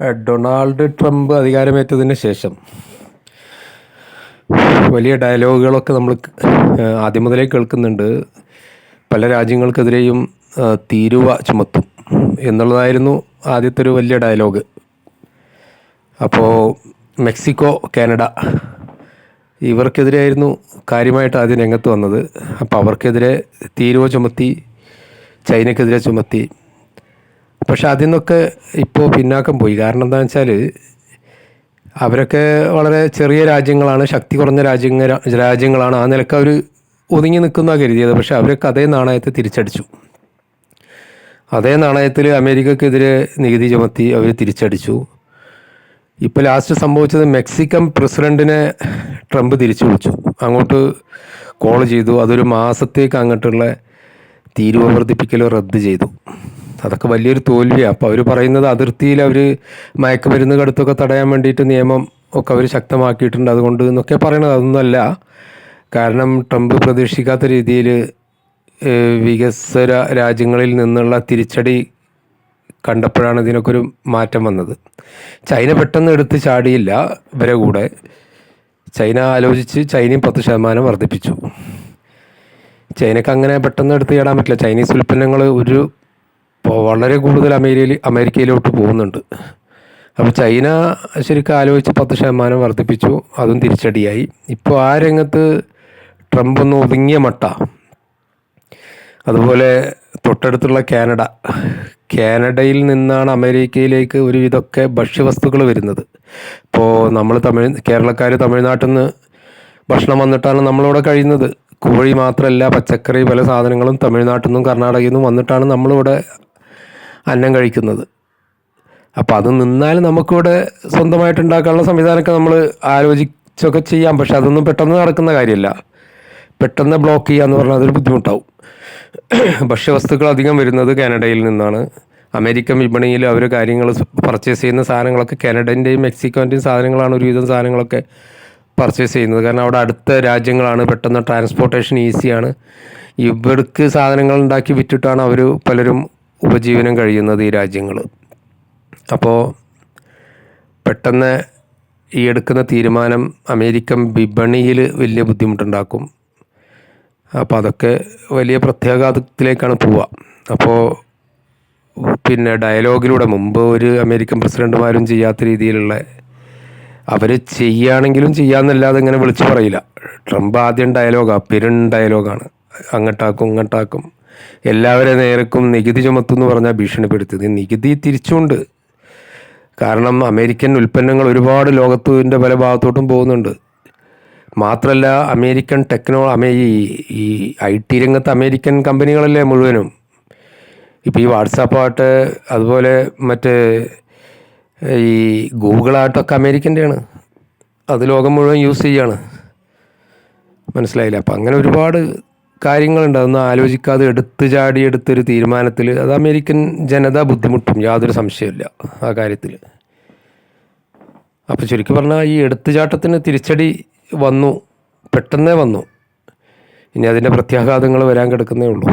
Donald Trump അധികാരമേറ്റതിന് ശേഷം വലിയ ഡയലോഗുകളൊക്കെ നമ്മൾ ആദ്യം മുതലേ കേൾക്കുന്നുണ്ട്. പല രാജ്യങ്ങൾക്കെതിരെയും തീരുവ ചുമത്തും എന്നുള്ളതായിരുന്നു ആദ്യത്തെ ഒരു വലിയ ഡയലോഗ്. അപ്പോൾ മെക്സിക്കോ കാനഡ ഇവർക്കെതിരെയായിരുന്നു കാര്യമായിട്ട് ആദ്യം രംഗത്ത് വന്നത്. അപ്പോൾ അവർക്കെതിരെ തീരുവ ചുമത്തി ചൈനക്കെതിരെ ചുമത്തി പക്ഷെ അതിൽ നിന്നൊക്കെ ഇപ്പോൾ പിന്നാക്കം പോയി. കാരണം എന്താണെന്ന് വെച്ചാൽ അവരൊക്കെ വളരെ ചെറിയ രാജ്യങ്ങളാണ് ശക്തി കുറഞ്ഞ രാജ്യങ്ങൾ രാജ്യങ്ങളാണ്. ആ നിലയ്ക്ക് അവർ ഒതുങ്ങി നിൽക്കുന്ന കരുതിയത്. പക്ഷെ അവരൊക്കെ അതേ നാണയത്തെ തിരിച്ചടിച്ചു. അതേ നാണയത്തിൽ അമേരിക്കക്കെതിരെ നികുതി ചുമത്തി അവർ തിരിച്ചടിച്ചു. ഇപ്പോൾ ലാസ്റ്റ് സംഭവിച്ചത് മെക്സിക്കൻ പ്രസിഡന്റിനെ ട്രംപ് തിരിച്ചു വിളിച്ചു. അങ്ങോട്ട് കോൾ ചെയ്തു. അതൊരു മാസത്തേക്ക് അങ്ങോട്ടുള്ള തീരുവ വർദ്ധിപ്പിക്കൽ റദ്ദ് ചെയ്തു. അതൊക്കെ വലിയൊരു തോൽവിയാണ് അപ്പോൾ അവർ പറയുന്നത് അതിർത്തിയിൽ അവർ മയക്കുമരുന്ന് കടുത്തൊക്കെ തടയാൻ വേണ്ടിയിട്ട് നിയമം ഒക്കെ അവർ ശക്തമാക്കിയിട്ടുണ്ട് അതുകൊണ്ട് എന്നൊക്കെ പറയണത് അതൊന്നുമല്ല. കാരണം ട്രംപ് പ്രതീക്ഷിക്കാത്ത രീതിയിൽ വികസ്വര രാജ്യങ്ങളിൽ നിന്നുള്ള തിരിച്ചടി കണ്ടപ്പോഴാണ് ഇതിനൊക്കെ ഒരു മാറ്റം വന്നത്. ചൈന പെട്ടെന്ന് എടുത്ത് ചാടിയില്ല ഇവരെ കൂടെ. ചൈന ആലോചിച്ച് ചൈനയും പത്ത് ശതമാനം വർദ്ധിപ്പിച്ചു. ചൈനക്ക് അങ്ങനെ പെട്ടെന്ന് എടുത്ത് ചാടാൻ പറ്റില്ല. ചൈനീസ് ഉൽപ്പന്നങ്ങൾ ഒരു ഇപ്പോൾ വളരെ കൂടുതൽ അമേരിക്കയിൽ അമേരിക്കയിലോട്ട് പോകുന്നുണ്ട്. അപ്പോൾ ചൈന ശരിക്കും ആലോചിച്ച് പത്ത് ശതമാനം വർദ്ധിപ്പിച്ചു അതും തിരിച്ചടിയായി. ഇപ്പോൾ ആ രംഗത്ത് ട്രംപ് ഒന്ന് ഒതുങ്ങിയ മട്ട. അതുപോലെ തൊട്ടടുത്തുള്ള കാനഡ. കാനഡയിൽ നിന്നാണ് അമേരിക്കയിലേക്ക് ഒരുവിധമൊക്കെ ഭക്ഷ്യവസ്തുക്കൾ വരുന്നത്. ഇപ്പോൾ നമ്മൾ തമിഴ് കേരളക്കാർ തമിഴ്നാട്ടിൽ നിന്ന് ഭക്ഷണം വന്നിട്ടാണ് നമ്മളിവിടെ കഴിയുന്നത്. കോഴി മാത്രമല്ല പച്ചക്കറി പല സാധനങ്ങളും തമിഴ്നാട്ടിൽ നിന്നും കർണാടകയിൽ നിന്നും വന്നിട്ടാണ് നമ്മളിവിടെ അന്നം കഴിക്കുന്നത്. അപ്പോൾ അത് നിന്നാൽ നമുക്കിവിടെ സ്വന്തമായിട്ട് ഉണ്ടാക്കാനുള്ള സംവിധാനമൊക്കെ നമ്മൾ ആലോചിച്ചൊക്കെ ചെയ്യാം. പക്ഷെ അതൊന്നും പെട്ടെന്ന് നടക്കുന്ന കാര്യമല്ല. പെട്ടെന്ന് ബ്ലോക്ക് ചെയ്യുക എന്ന് പറഞ്ഞാൽ അതൊരു ബുദ്ധിമുട്ടാവും. ഭക്ഷ്യവസ്തുക്കൾ അധികം വരുന്നത് കാനഡയിൽ നിന്നാണ്. അമേരിക്കൻ വിപണിയിൽ അവർ കാര്യങ്ങൾ പർച്ചേസ് ചെയ്യുന്ന സാധനങ്ങളൊക്കെ കാനഡന്റെയും മെക്സിക്കോന്റെയും സാധനങ്ങളാണ് ഒരുവിധം സാധനങ്ങളൊക്കെ പർച്ചേസ് ചെയ്യുന്നത്. കാരണം അവിടെ അടുത്ത രാജ്യങ്ങളാണ് പെട്ടെന്ന് ട്രാൻസ്പോർട്ടേഷൻ ഈസിയാണ് ഇവർക്ക് സാധനങ്ങൾ ഉണ്ടാക്കി വിറ്റിട്ടാണ് അവർ പലരും ഉപജീവനം കഴിയുന്നത് ഈ രാജ്യങ്ങൾ അപ്പോൾ പെട്ടെന്ന് ഈ എടുക്കുന്ന തീരുമാനം അമേരിക്കൻ വിപണിയിൽ വലിയ ബുദ്ധിമുട്ടുണ്ടാക്കും. അപ്പോൾ അതൊക്കെ വലിയ പ്രത്യാഘാതത്തിലേക്കാണ് പോവുക. അപ്പോൾ പിന്നെ ഡയലോഗിലൂടെ മുമ്പ് ഒരു അമേരിക്കൻ പ്രസിഡന്റുമാരും ചെയ്യാത്ത രീതിയിലുള്ള അവർ ചെയ്യുകയാണെങ്കിലും ചെയ്യാമെന്നല്ലാതെ ഇങ്ങനെ വിളിച്ചു പറയില്ല. ട്രംപ് ആദ്യം ഡയലോഗാണ് പെരും ഡയലോഗാണ്. അങ്ങോട്ടാക്കും ഇങ്ങോട്ടാക്കും. എല്ലാവരെ നേരക്കും നികുതി ചുമത്തും എന്ന് പറഞ്ഞാൽ ഭീഷണിപ്പെടുത്തിയത് നികുതി തിരിച്ചുണ്ട്. കാരണം അമേരിക്കൻ ഉൽപ്പന്നങ്ങൾ ഒരുപാട് ലോകത്തിന്റെ പല ഭാഗത്തോട്ടും പോകുന്നുണ്ട്. മാത്രമല്ല അമേരിക്കൻ ടെക്നോ അമേ ഈ ഐ ടി രംഗത്ത് അമേരിക്കൻ കമ്പനികളല്ലേ മുഴുവനും? ഇപ്പോൾ ഈ വാട്സാപ്പാകട്ടെ അതുപോലെ മറ്റേ ഈ ഗൂഗിളായിട്ടൊക്കെ അമേരിക്കന്റെയാണ്. അത് ലോകം മുഴുവൻ യൂസ് ചെയ്യാണ്. മനസ്സിലായില്ല? അപ്പം അങ്ങനെ ഒരുപാട് കാര്യങ്ങളുണ്ട് അതൊന്നും ആലോചിക്കാതെ എടുത്തു ചാടി എടുത്തൊരു തീരുമാനത്തിൽ അത് അമേരിക്കൻ ജനത ബുദ്ധിമുട്ടും യാതൊരു സംശയമില്ല ആ കാര്യത്തിൽ അപ്പോൾ ചുരുക്കി പറഞ്ഞാൽ ഈ എടുത്തുചാട്ടത്തിന് തിരിച്ചടി വന്നു പെട്ടെന്നേ വന്നു. ഇനി അതിന്റെ പ്രത്യാഘാതങ്ങൾ വരാൻ കിടക്കുന്നേ ഉള്ളൂ.